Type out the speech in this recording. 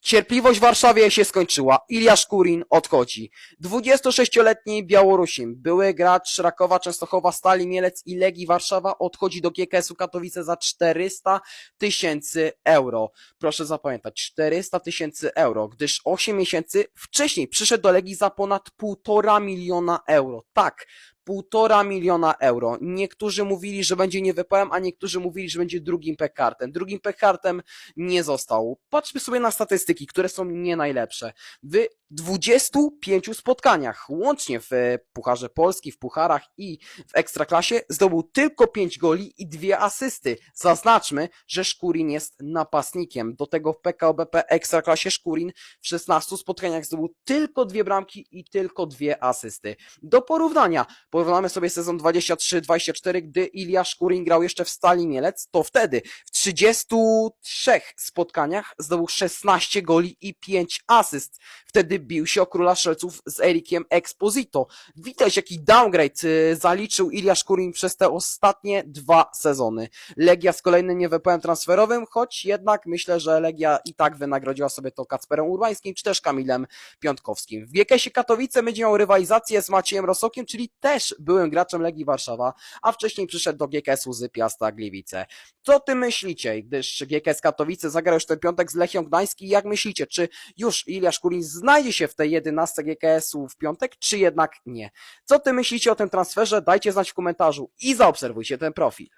Cierpliwość w Warszawie się skończyła. Iliasz Kurin odchodzi. 26-letni Białorusin, były gracz Rakowa, Częstochowa, Stali, Mielec i Legii Warszawa odchodzi do GKS-u Katowice za 400 tysięcy euro. Proszę zapamiętać, 400 tysięcy euro, gdyż 8 miesięcy wcześniej przyszedł do Legii za ponad 1,5 miliona euro. Tak, półtora miliona euro. Niektórzy mówili, że będzie niewypałem, a niektórzy mówili, że będzie drugim pekartem. Drugim pekartem nie został. Patrzmy sobie na statystyki, które są nie najlepsze. W 25 spotkaniach, łącznie w Pucharze Polski, w Pucharach i w Ekstraklasie, zdobył tylko 5 goli i dwie asysty. Zaznaczmy, że Szkurin jest napastnikiem. Do tego w PKO BP Ekstraklasie Szkurin w 16 spotkaniach zdobył tylko dwie bramki i tylko dwie asysty. Do porównania, porównamy sobie sezon 23-24, gdy Iliasz Szkurin grał jeszcze w Stali Mielec, to wtedy w 33 spotkaniach zdobył 16 goli i 5 asyst. Wtedy bił się o króla strzelców z Erikiem Exposito. Widać jaki downgrade y, zaliczył Iliasz Kurin przez te ostatnie dwa sezony. Legia z kolejnym niewypałem transferowym, choć jednak myślę, że Legia i tak wynagrodziła sobie to Kacperem Urbańskim, czy też Kamilem Piątkowskim. W GKS-ie Katowice będzie miał rywalizację z Maciejem Rosokiem, czyli też byłym graczem Legii Warszawa, a wcześniej przyszedł do GKS-u z Piasta Gliwice. Co ty myślicie, gdyż GKS Katowice zagrał już ten piątek z Lechią Gdański, jak myślicie, czy już Iliasz Kurin znajdzie się w tej 11 GKS-u w piątek, czy jednak nie? Co ty myślicie o tym transferze? Dajcie znać w komentarzu i zaobserwujcie ten profil.